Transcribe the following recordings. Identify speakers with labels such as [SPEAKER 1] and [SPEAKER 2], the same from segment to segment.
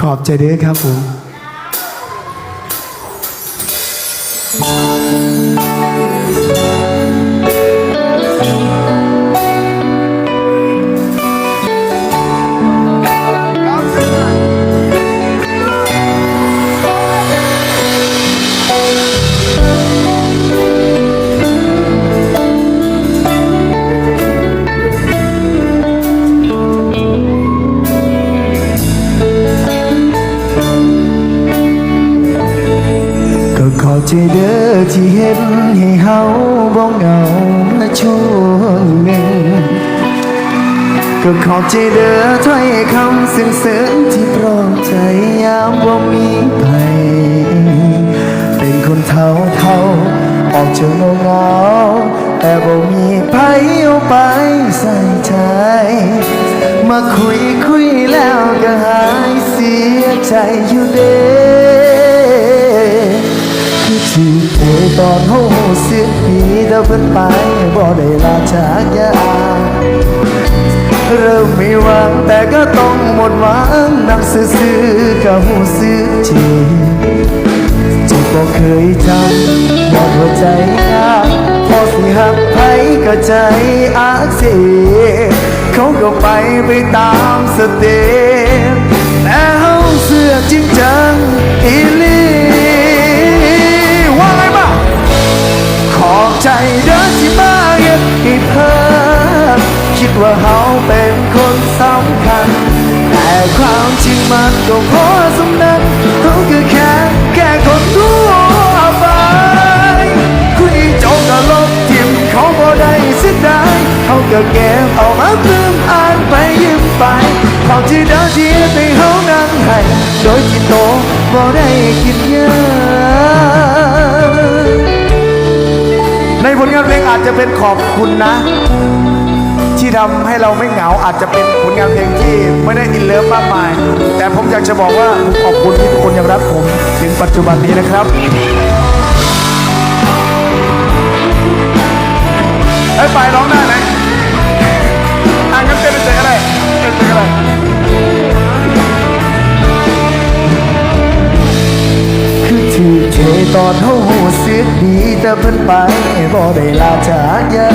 [SPEAKER 1] ขอบใจเด้อครับผม ใจเด้อที่เห็นให้เฮาบ่เหงาและช่วงหนึ่งก็ขอบใจเด้อถ้อยคำซึ้งซึ้งๆที่ปลอบใจยามว่ามีภัยเป็นคนเท่าเท่าออกจะเงาเงาแต่บ่มีภัยเอาไปใส่ใจ มาคุยคุยแล้วก็หายเสียใจอยู่เด้ เธอตอนโหสิบปีแต่เพิ่นไปบ่ได้ลาจากยาเริ่มมีหวังแต่ก็ต้องหมดหวังนักซื่อๆกับหูซื้อจริงที่บ่เคยจำยอดหัวใจยากพอสิหักไผก็ใจอักเสบเขาก็ไปไปตามสเตปแต่เฮาเสื้อจริงจังอีลี ว่าเฮาเป็นคนสำคัญ แต่ความจริงมันก็พอสำนักเขาก็แค่แค่คนทั่วไปคุยโจกก็ลบทิมเขาบ่ได้เสิดายเขาก็เก็บเอามาเพิ่มอ่านไปยิ้มไปขอบใจเด้อที่เฮ็ดให้เฮานั่งให้โดยที่โตบ่ได้คิดเยอะในผลงานเพลงอาจจะเป็นขอบคุณนะ ที่ทำให้เราไม่เหงาอาจจะเป็นผลงานเพลงที่ไม่ได้อินเลิฟมากมาย แต่ผมอยากจะบอกว่าผมขอบคุณที่ทุกคนยังรักผมถึงปัจจุบันนี้นะครับไอ้ยไปร้องได้ไหมอะงั้นเต้นเฉยๆก็ได้เต้นเฉยๆก็ได้คือที่เทตอนเฮาหูสึกดีแต่เพิ่นไปบ่ได้ลาจากยา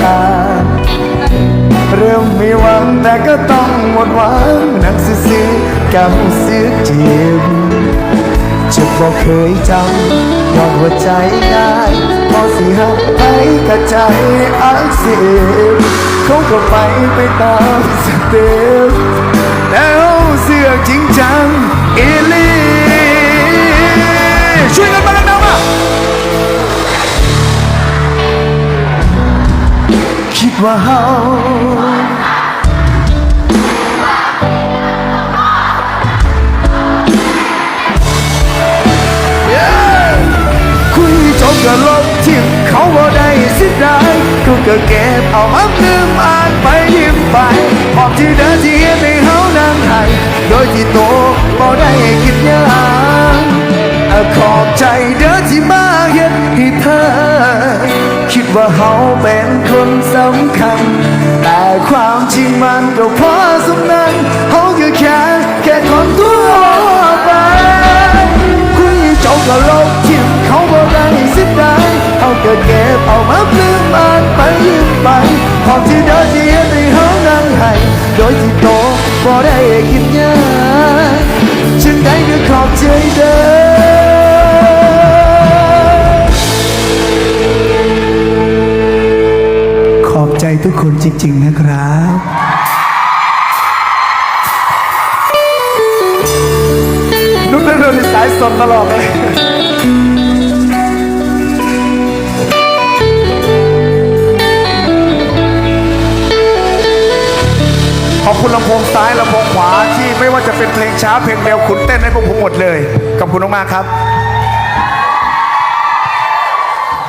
[SPEAKER 1] เริ่มมีหวังแต่ก็ต้องหมดหวังนักซื่อกับหูสึกเจ็บจะบ่เคยจำยอดหัวใจง่ายพอสิหักไปกระใจอักเสบเขาก็ไปไปตามสเต็ปแล้วเสือกจริงจังอีลี่ ว่าเฮาคุยจบก็ลบทิ้งเขาบ่ได้สิได้กูก็เก็บเอามาลืมอ่านไปยิ้มไปขอบที่เดินที่เห็นให้เฮานั่งให้โดยที่โตบ่ได้คิดยังขอบใจเด้อที่มาเฮ็ดให้เธอ ว่าเฮาเป็นคนสำคัญ แต่ความจริงมันก็พอสำนั้นเฮาก็แค่แค่คนทั่วไปคุยเจ้าก็ลบทิ้งเขาบ่ได้สิได้เฮาเก็เก็บเอามาปลื้มอ่านไปยิ้มไปขอที่เด้อที่เฮ็ดให้เฮานั่งให้โดยที่โตบ่ได้คิด คนจริง ๆ นะครับนุ๊กเรื่องสายสดตลอดเลยขอบคุณลำโพงซ้ายลำโพงขวาที่ไม่ว่าจะเป็นเพลงช้าเพลงเร็วคุณเต้นให้พวกผมหมดเลยขอบคุณมากๆครับ